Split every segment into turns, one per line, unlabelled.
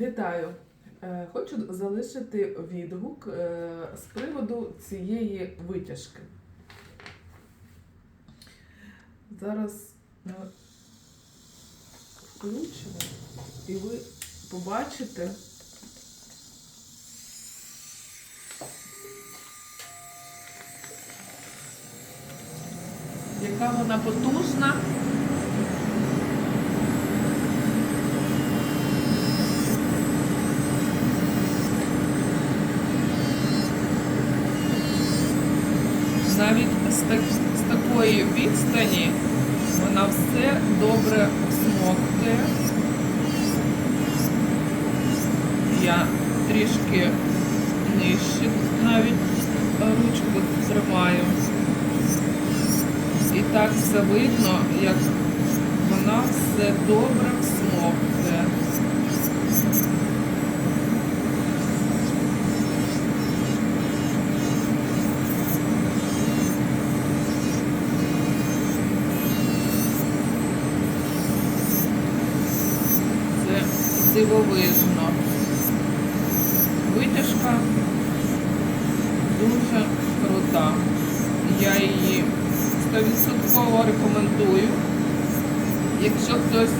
Вітаю! Е, Хочу залишити відгук е, з приводу цієї витяжки. Зараз ми включимо і ви побачите. Яка вона потужна. Навіть з, так, з такої відстані вона все добре смоктує. Я трішки нижче навіть ручку тримаю. І так все видно, як вона все добре всмоктує. Дивовижно. Витяжка дуже крута. Я її 100% рекомендую. Якщо хтось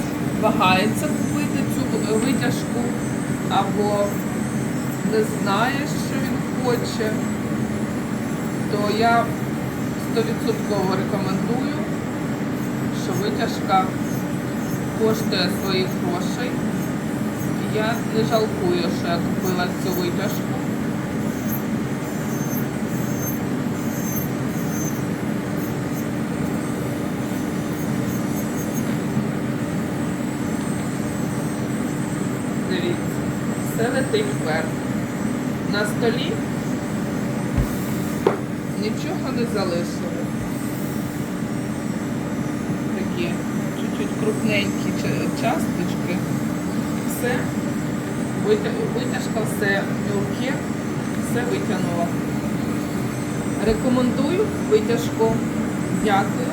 вагається купити цю витяжку або не знає, що він хоче, то я 100% рекомендую, що витяжка коштує своїх грошей. Я не жалкую, що я купила цю витяжку. Дивіться, все летить вверх. На столі нічого не залишили. Такі чуть-чуть крупненькі ча- часточки. Все, витяжка, все мілке, все витягнула. Рекомендую витяжку. Дякую.